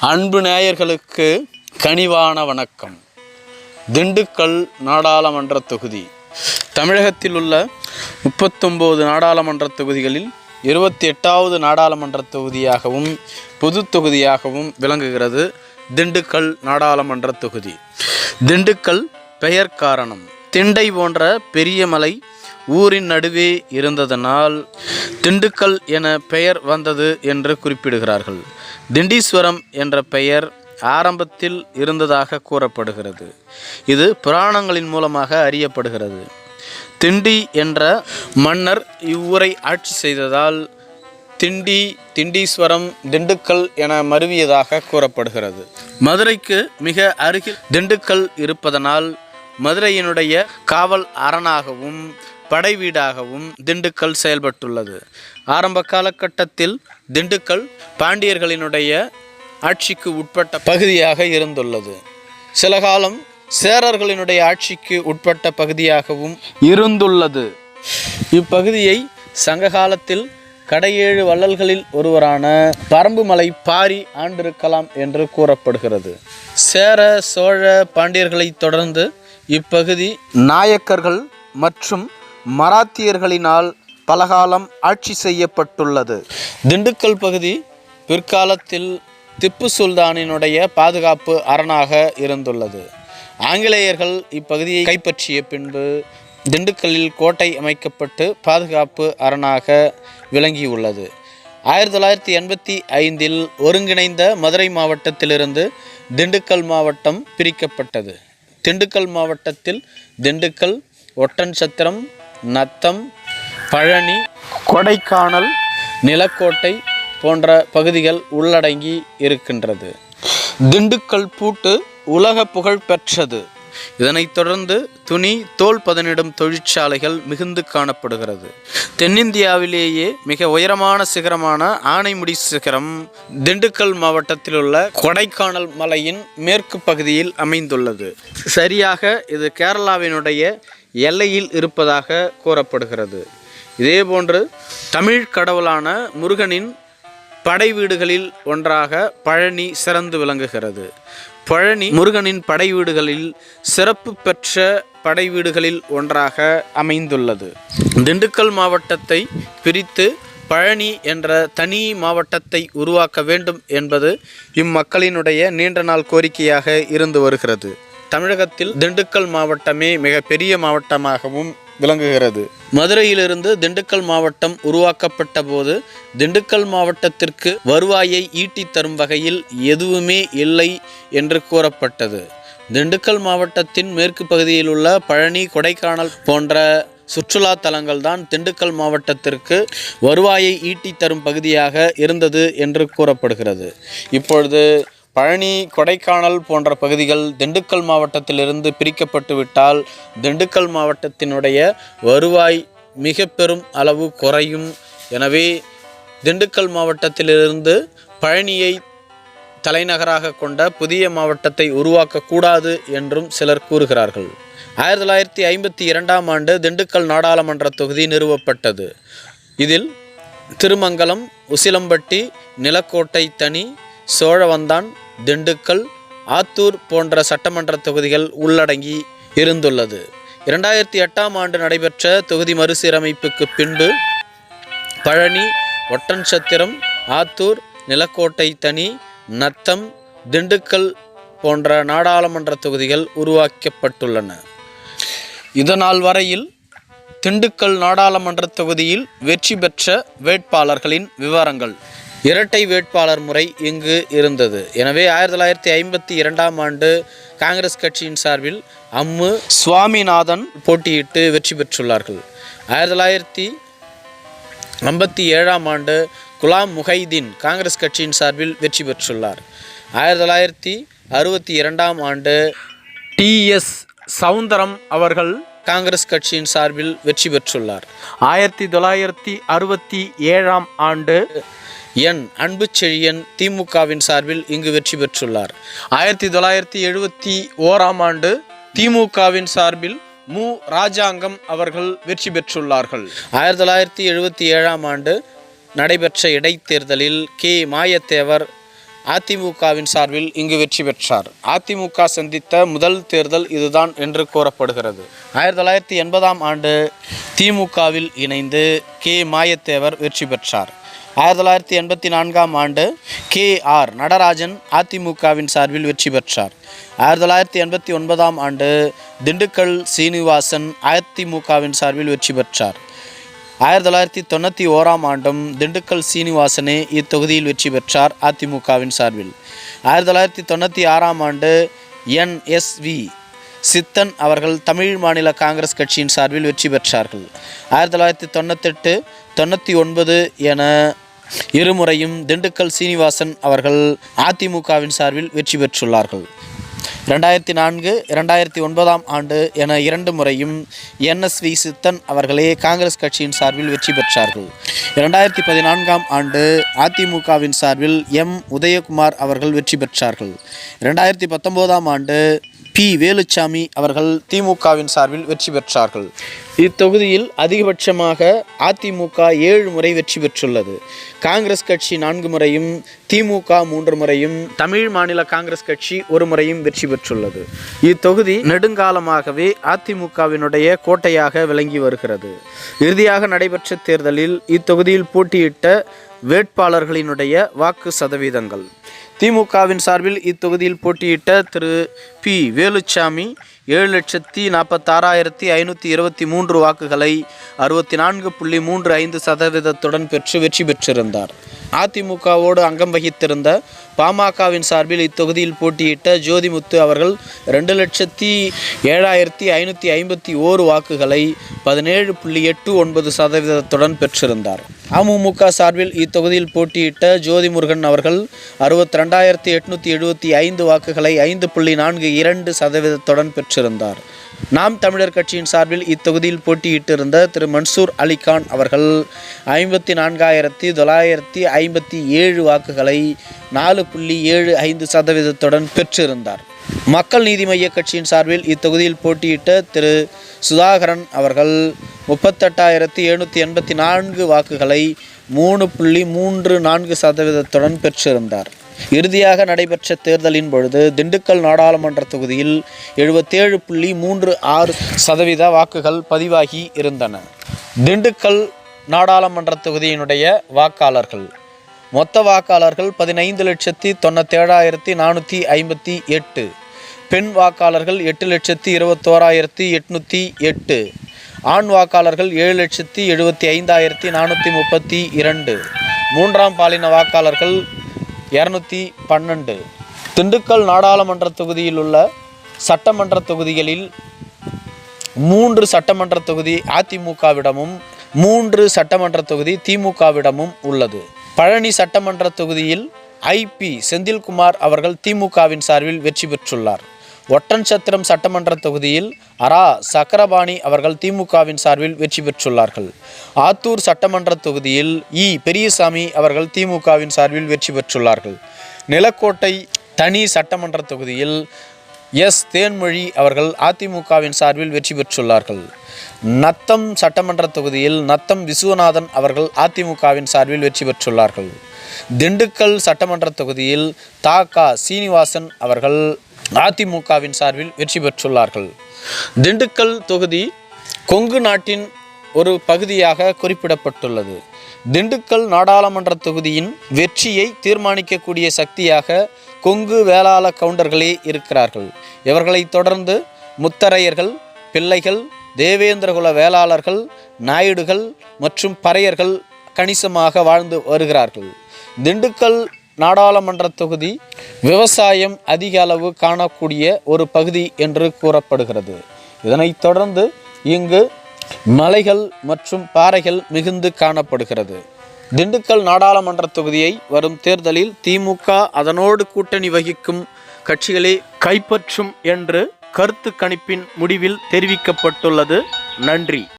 அன்பு நேயர்களுக்கு கனிவான வணக்கம். திண்டுக்கல் நாடாளுமன்ற தொகுதி. தமிழகத்தில் உள்ள முப்பத்தொம்போது நாடாளுமன்ற தொகுதிகளில் இருபத்தி எட்டாவது நாடாளுமன்ற தொகுதியாகவும் பொது தொகுதியாகவும் விளங்குகிறது திண்டுக்கல் நாடாளுமன்ற தொகுதி. திண்டுக்கல் பெயர் காரணம். திண்டை போன்ற பெரிய மலை ஊரின் நடுவே இருந்ததனால் திண்டுக்கல் என பெயர் வந்தது என்று குறிப்பிடுகிறார்கள். திண்டீஸ்வரம் என்ற பெயர் ஆரம்பத்தில் இருந்ததாக கூறப்படுகிறது. இது புராணங்களின் மூலமாக அறியப்படுகிறது. திண்டி என்ற மன்னர் இவ்வூரை ஆட்சி செய்ததால் திண்டி திண்டீஸ்வரம் திண்டுக்கல் என மருவியதாக கூறப்படுகிறது. மதுரைக்கு மிக அருகில் திண்டுக்கல் இருப்பதனால் மதுரையினுடைய காவல் அரணாகவும் படை வீடாகவும் திண்டுக்கல் செயல்பட்டுள்ளது. ஆரம்ப காலகட்டத்தில் திண்டுக்கல் பாண்டியர்களினுடைய ஆட்சிக்கு உட்பட்ட பகுதியாக இருந்துள்ளது. சில காலம் சேரர்களினுடைய ஆட்சிக்கு உட்பட்ட பகுதியாகவும் இருந்துள்ளது. இப்பகுதியை சங்க காலத்தில் கடையேழு வள்ளல்களில் ஒருவரான பரம்புமலை பாரி ஆண்டிருக்கலாம் என்று கூறப்படுகிறது. சேர சோழ பாண்டியர்களைத் தொடர்ந்து இப்பகுதி நாயக்கர்கள் மற்றும் மராத்தியர்களினால் பலகாலம் ஆட்சி செய்யப்பட்டுள்ளது. திண்டுக்கல் பகுதி பிற்காலத்தில் திப்பு சுல்தானினுடைய பாதுகாப்பு அரணாக இருந்துள்ளது. ஆங்கிலேயர்கள் இப்பகுதியை கைப்பற்றிய பின்பு திண்டுக்கல்லில் கோட்டை அமைக்கப்பட்டு பாதுகாப்பு அரணாக விளங்கியுள்ளது. ஆயிரத்தி தொள்ளாயிரத்தி எண்பத்தி ஐந்தில் ஒருங்கிணைந்த மதுரை மாவட்டத்திலிருந்து திண்டுக்கல் மாவட்டம் பிரிக்கப்பட்டது. திண்டுக்கல் மாவட்டத்தில் திண்டுக்கல் ஒட்டன்சத்திரம் நத்தம் பழனி கொடைக்கானல் நிலக்கோட்டை போன்ற பகுதிகள் உள்ளடங்கி இருக்கின்றது. திண்டுக்கல் பூட்டு உலக புகழ் பெற்றது. இதனைத் தொடர்ந்து துணி தோல் பதனிடும் தொழிற்சாலைகள் மிகுந்து காணப்படுகிறது. தென்னிந்தியாவிலேயே மிக உயரமான சிகரமான ஆனைமுடி சிகரம் திண்டுக்கல் மாவட்டத்தில் உள்ள கொடைக்கானல் மலையின் மேற்கு பகுதியில் அமைந்துள்ளது. சரியாக இது கேரளாவினுடைய எல்லையில் இருப்பதாக கூறப்படுகிறது. இதேபோன்று தமிழ் கடவுளான முருகனின் படை வீடுகளில் ஒன்றாக பழனி சிறந்து விளங்குகிறது. பழனி முருகனின் படை வீடுகளில் சிறப்பு பெற்ற படை வீடுகளில் ஒன்றாக அமைந்துள்ளது. திண்டுக்கல் மாவட்டத்தை பிரித்து பழனி என்ற தனி மாவட்டத்தை உருவாக்க வேண்டும் என்பது இம்மக்களினுடைய நீண்ட நாள் கோரிக்கையாக இருந்து வருகிறது. தமிழகத்தில் திண்டுக்கல் மாவட்டமே மிக பெரிய மாவட்டமாகவும் விளங்குகிறது. மதுரையிலிருந்து திண்டுக்கல் மாவட்டம் உருவாக்கப்பட்ட போது திண்டுக்கல் மாவட்டத்திற்கு வருவாயை ஈட்டி தரும் வகையில் எதுவுமே இல்லை என்று கூறப்பட்டது. திண்டுக்கல் மாவட்டத்தின் மேற்கு பகுதியில் உள்ள பழனி கொடைக்கானல் போன்ற சுற்றுலா தலங்கள் தான் திண்டுக்கல் மாவட்டத்திற்கு வருவாயை ஈட்டி தரும் பகுதியாக இருந்தது என்று கூறப்படுகிறது. இப்பொழுது பழனி கொடைக்கானல் போன்ற பகுதிகள் திண்டுக்கல் மாவட்டத்திலிருந்து பிரிக்கப்பட்டு விட்டால் திண்டுக்கல் மாவட்டத்தினுடைய வருவாய் மிக பெரும் அளவு குறையும். எனவே திண்டுக்கல் மாவட்டத்திலிருந்து பழனியை தலைநகராக கொண்ட புதிய மாவட்டத்தை உருவாக்கக்கூடாது என்றும் சிலர் கூறுகிறார்கள். ஆயிரத்தி தொள்ளாயிரத்தி ஐம்பத்தி இரண்டாம் ஆண்டு திண்டுக்கல் நாடாளுமன்ற தொகுதி நிறுவப்பட்டது. இதில் திருமங்கலம் உசிலம்பட்டி நிலக்கோட்டை தனி சோழவந்தான் திண்டுக்கல் ஆத்தூர் போன்ற சட்டமன்ற தொகுதிகள் உள்ளடங்கி இருந்துள்ளது. இரண்டாயிரத்தி எட்டாம் ஆண்டு நடைபெற்ற தொகுதி மறுசீரமைப்புக்கு பின்பு பழனி ஒட்டன்சத்திரம் ஆத்தூர் நிலக்கோட்டை தனி நத்தம் திண்டுக்கல் போன்ற நாடாளுமன்ற தொகுதிகள் உருவாக்கப்பட்டுள்ளன. இதனால் வரையில் திண்டுக்கல் நாடாளுமன்ற தொகுதியில் வெற்றி பெற்ற வேட்பாளர்களின் விவரங்கள். இரட்டை வேட்பாளர் முறை இங்கு இருந்தது. எனவே ஆயிரத்தி தொள்ளாயிரத்தி ஐம்பத்தி இரண்டாம் ஆண்டு காங்கிரஸ் கட்சியின் சார்பில் அம்மு சுவாமிநாதன் போட்டியிட்டு வெற்றி பெற்றுள்ளார்கள். ஆயிரத்தி தொள்ளாயிரத்தி ஐம்பத்தி ஏழாம் ஆண்டு குலாம் முஹைதீன் காங்கிரஸ் கட்சியின் சார்பில் வெற்றி பெற்றுள்ளார். ஆயிரத்தி தொள்ளாயிரத்தி அறுபத்தி இரண்டாம் ஆண்டு டிஎஸ் சவுந்தரம் அவர்கள் காங்கிரஸ் கட்சியின் சார்பில் வெற்றி பெற்றுள்ளார். ஆயிரத்தி தொள்ளாயிரத்தி அறுபத்தி ஏழாம் ஆண்டு என் அன்பு செழியன் திமுகவின் சார்பில் இங்கு வெற்றி பெற்றுள்ளார். ஆயிரத்தி தொள்ளாயிரத்தி எழுபத்தி ஓராம் ஆண்டு திமுகவின் சார்பில் மு. ராஜாங்கம் அவர்கள் வெற்றி பெற்றுள்ளார்கள். ஆயிரத்தி தொள்ளாயிரத்தி எழுபத்தி ஏழாம் ஆண்டு நடைபெற்ற இடைத்தேர்தலில் கே. மாயத்தேவர் அதிமுகவின் சார்பில் இங்கு வெற்றி பெற்றார். அதிமுக சந்தித்த முதல் தேர்தல் இதுதான் என்று கூறப்படுகிறது. ஆயிரத்தி தொள்ளாயிரத்தி எண்பதாம் ஆண்டு திமுகவில் இணைந்து கே. மாயத்தேவர் வெற்றி பெற்றார். ஆயிரத்தி தொள்ளாயிரத்தி எண்பத்தி நான்காம் ஆண்டு கே ஆர் நடராஜன் அதிமுகவின் சார்பில் வெற்றி பெற்றார். ஆயிரத்தி தொள்ளாயிரத்தி எண்பத்தி ஒன்பதாம் ஆண்டு திண்டுக்கல் சீனிவாசன் அதிமுகவின் சார்பில் வெற்றி பெற்றார். ஆயிரத்தி தொள்ளாயிரத்தி தொண்ணூற்றி ஓராம் ஆண்டும் திண்டுக்கல் சீனிவாசனே இத்தொகுதியில் வெற்றி பெற்றார் அதிமுகவின் சார்பில். ஆயிரத்தி தொள்ளாயிரத்தி தொண்ணூற்றி ஆறாம் ஆண்டு என்எஸ்வி சித்தன் அவர்கள் தமிழ் மாநில காங்கிரஸ் கட்சியின் சார்பில் வெற்றி பெற்றார்கள். ஆயிரத்தி தொள்ளாயிரத்தி தொண்ணூத்தெட்டு தொண்ணூற்றி ஒன்பது என இருமுறையும் திண்டுக்கல் சீனிவாசன் அவர்கள் அதிமுகவின் சார்பில் வெற்றி பெற்றுள்ளார்கள். ரெண்டாயிரத்தி நான்கு இரண்டாயிரத்தி ஒன்பதாம் ஆண்டு என இரண்டு முறையும் என்எஸ்வி சித்தன் அவர்களே காங்கிரஸ் கட்சியின் சார்பில் வெற்றி பெற்றார்கள். இரண்டாயிரத்தி பதினான்காம் ஆண்டு அதிமுகவின் சார்பில் எம் உதயகுமார் அவர்கள் வெற்றி பெற்றார்கள். இரண்டாயிரத்தி பத்தொம்போதாம் ஆண்டு பி. வேலுச்சாமி அவர்கள் திமுகவின் சார்பில் வெற்றி பெற்றார்கள். இத்தொகுதியில் அதிகபட்சமாக அதிமுக ஏழு முறை வெற்றி பெற்றுள்ளது. காங்கிரஸ் கட்சி நான்கு முறையும் திமுக மூன்று முறையும் தமிழ் மாநில காங்கிரஸ் கட்சி ஒரு முறையும் வெற்றி பெற்றுள்ளது. இத்தொகுதி நெடுங்காலமாகவே அதிமுகவினுடைய கோட்டையாக விளங்கி வருகிறது. இறுதியாக நடைபெற்ற தேர்தலில் இத்தொகுதியில் போட்டியிட்ட வேட்பாளர்களினுடைய வாக்கு சதவீதங்கள். திமுகவின் சார்பில் இத்தொகுதியில் போட்டியிட்ட திரு. பி. வேலுச்சாமி ஏழு லட்சத்தி நாற்பத்தாறாயிரத்தி ஐநூற்றி இருபத்தி மூன்று வாக்குகளை அறுபத்தி நான்கு புள்ளி மூன்று ஐந்து சதவீதத்துடன் பெற்று வெற்றி பெற்றிருந்தார். அதிமுகவோடு அங்கம் வகித்திருந்த பாமகவின் சார்பில் இத்தொகுதியில் போட்டியிட்ட ஜோதிமுத்து அவர்கள் ரெண்டு லட்சத்தி ஏழாயிரத்தி ஐநூற்றி ஐம்பத்தி ஓரு வாக்குகளை பதினேழு புள்ளி எட்டு ஒன்பது சதவீதத்துடன் பெற்றிருந்தார். அமமுக சார்பில் இத்தொகுதியில் போட்டியிட்ட ஜோதிமுருகன் அவர்கள் அறுபத்தி ரெண்டாயிரத்தி எட்நூற்றி எழுபத்தி ஐந்து வாக்குகளை ஐந்து புள்ளி நான்கு இரண்டு சதவீதத்துடன் பெற்றிருந்தார். நாம் தமிழர் கட்சியின் சார்பில் இத்தொகுதியில் போட்டியிட்டிருந்த திரு மன்சூர் அலிகான் அவர்கள் ஐம்பத்தி நான்காயிரத்தி தொள்ளாயிரத்தி ஐம்பத்தி ஏழு வாக்குகளை நாலு புள்ளி ஏழு ஐந்து சதவீதத்துடன் பெற்றிருந்தார். மக்கள் நீதி மைய கட்சியின் சார்பில் இத்தொகுதியில் போட்டியிட்ட திரு சுதாகரன் அவர்கள் முப்பத்தெட்டாயிரத்தி எழுநூற்றி எண்பத்தி நான்கு வாக்குகளை மூணு புள்ளி மூன்று நான்கு சதவீதத்துடன் பெற்றிருந்தார். இறுதியாக நடைபெற்ற தேர்தலின் பொழுது திண்டுக்கல் நாடாளுமன்ற தொகுதியில் எழுபத்தேழு புள்ளி மூன்று ஆறு சதவீத வாக்குகள் பதிவாகி இருந்தன. திண்டுக்கல் நாடாளுமன்ற தொகுதியினுடைய வாக்காளர்கள். மொத்த வாக்காளர்கள் பதினைந்து லட்சத்தி தொண்ணூற்றேழாயிரத்தி நானூற்றி ஐம்பத்தி எட்டு. பெண் வாக்காளர்கள் எட்டு லட்சத்தி இருபத்தோராயிரத்தி எட்நூற்றி எட்டு. ஆண் வாக்காளர்கள் ஏழு லட்சத்தி எழுபத்தி ஐந்தாயிரத்தி நானூற்றி முப்பத்தி இரண்டு. மூன்றாம் பாலின வாக்காளர்கள் இரநூத்தி பன்னெண்டு. திண்டுக்கல் நாடாளுமன்ற தொகுதியில் உள்ள சட்டமன்ற தொகுதிகளில் மூன்று சட்டமன்ற தொகுதி அதிமுகவிடமும் மூன்று சட்டமன்ற தொகுதி திமுகவிடமும் உள்ளது. பழனி சட்டமன்ற தொகுதியில் ஐபி செந்தில்குமார் அவர்கள் திமுகவின் சார்பில் வெற்றி பெற்றுள்ளார். ஒட்டன்சத்திரம் சட்டமன்ற தொகுதியில் அரா சக்கரபாணி அவர்கள் திமுகவின் சார்பில் வெற்றி பெற்றுள்ளார்கள். ஆத்தூர் சட்டமன்ற தொகுதியில் இ. பெரியசாமி அவர்கள் திமுகவின் சார்பில் வெற்றி பெற்றுள்ளார்கள். நிலக்கோட்டை தனி சட்டமன்ற தொகுதியில் எஸ். தேன்மொழி அவர்கள் அதிமுகவின் சார்பில் வெற்றி பெற்றுள்ளார்கள். நத்தம் சட்டமன்ற தொகுதியில் நத்தம் விஸ்வநாதன் அவர்கள் அதிமுகவின் சார்பில் வெற்றி பெற்றுள்ளார்கள். திண்டுக்கல் சட்டமன்ற தொகுதியில் தாக்கா சீனிவாசன் அவர்கள் அதிமுகவின் சார்பில் வெற்றி பெற்றுள்ளார்கள். திண்டுக்கல் தொகுதி கொங்கு நாட்டின் ஒரு பகுதியாக குறிப்பிடப்பட்டுள்ளது. திண்டுக்கல் நாடாளுமன்ற தொகுதியின் வெற்றியை தீர்மானிக்கக்கூடிய சக்தியாக கொங்கு வேளாள கவுண்டர்களே இருக்கிறார்கள். இவர்களை தொடர்ந்து முத்தரையர்கள் பிள்ளைகள் தேவேந்திரகுல வேளாளர்கள் நாயுடுகள் மற்றும் பறையர்கள் கணிசமாக வாழ்ந்து வருகிறார்கள். திண்டுக்கல் நாடாளுமன்ற தொகுதி விவசாயம் அதிக அளவு காணக்கூடிய ஒரு பகுதி என்று கூறப்படுகிறது. இதனைத் தொடர்ந்து இங்கு மலைகள் மற்றும் பாறைகள் மிகுந்து காணப்படுகிறது. திண்டுக்கல் நாடாளுமன்ற தொகுதியை வரும் தேர்தலில் திமுக அதனோடு கூட்டணி வகிக்கும் கட்சிகளை கைப்பற்றும் என்று கருத்து கணிப்பின் முடிவில் தெரிவிக்கப்பட்டுள்ளது. நன்றி.